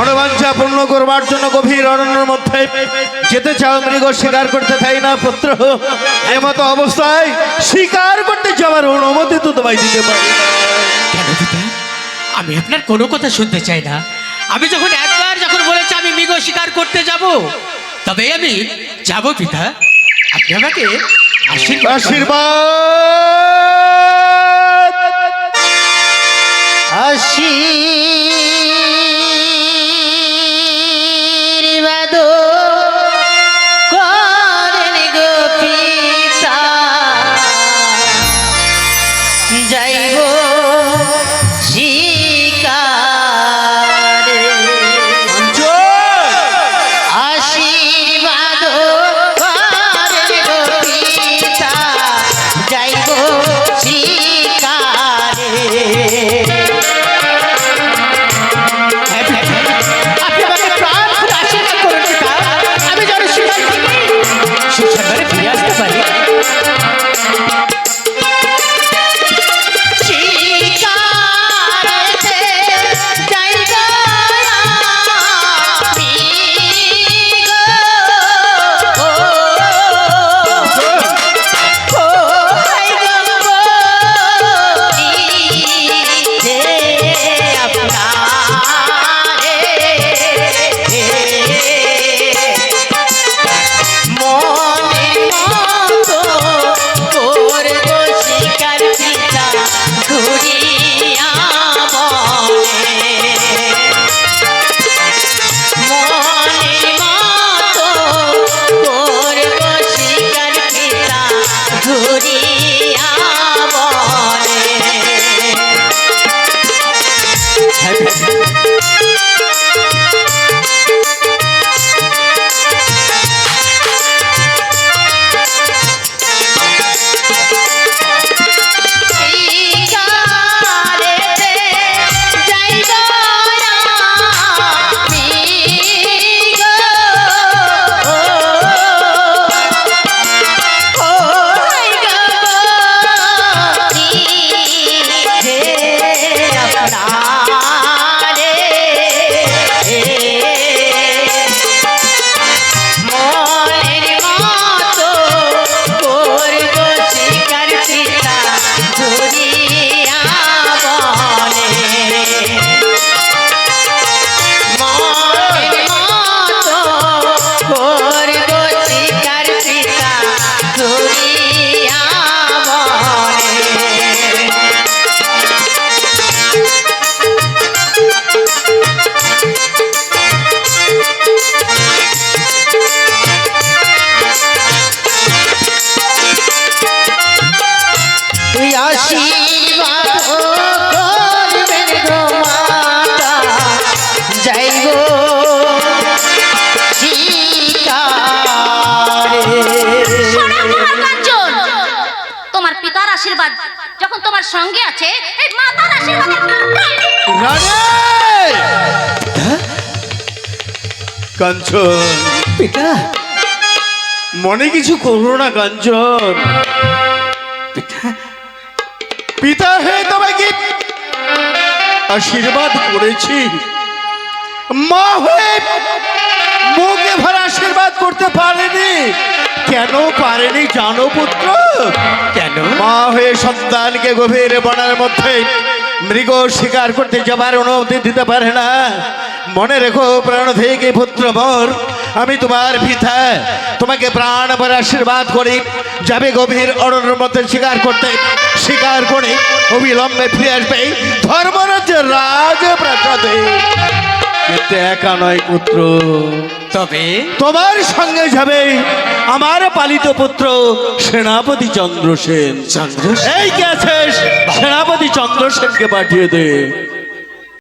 মনোবাঞ্ছা পূর্ণ করবার জন্য গভীর অরণ্যের মধ্যে যেতে চাও মৃগ শিকার করতে চাই না পুত্র। এমতো অবস্থায় শিকার করতে যাওয়ার অনুমতি তো তোমায় দিতে পারি। কেন আমি আপনার কোনো কথা শুনতে চাই না। আমি যখন একবার যখন বলেছি আমি মৃগ শিকার করতে যাব তবে আমি যাব পিতা আপনি আমাকে আশীর্বাদ আশীর্বাদ। আশীর্বাদ। Hi, আশীর্বাদ যখন তোমার সঙ্গে আছে এই মাতার কাঞ্চন। পিতা? মনে কিছু করো না কাঞ্চন। পিতা হে তোমাকে আশীর্বাদ করেছি। মা হয়ে মুখে ভরা আশীর্বাদ করতে পারেনি। কেন পারেনি জানো পুত্র? কেন? মা হয়ে সন্তানকে গভীর বনের মধ্যে মৃগ শিকার করতে যাবার অনুমতি দিতে পারে না। মনে রেখো প্রাণ থেকে পুত্র মর আমি তোমার পিতা। তোমাকে প্রাণ ভরে আশীর্বাদ করি। যাবে গভীর অরণ্যের মধ্যে শিকার করতে। শিকার করে অবিলম্বে ফিরে আসবে। ধর্মরাজ্যের রাজ প্রাসাদে কিন্তু একা নয় পুত্র। তবে? তোমার সঙ্গে যাবে আমার পালিত পুত্র সেনাপতি চন্দ্রসেন। চন্দ্র এই কে আছিস? সেনাপতি চন্দ্রসেনকে পাঠিয়ে দে।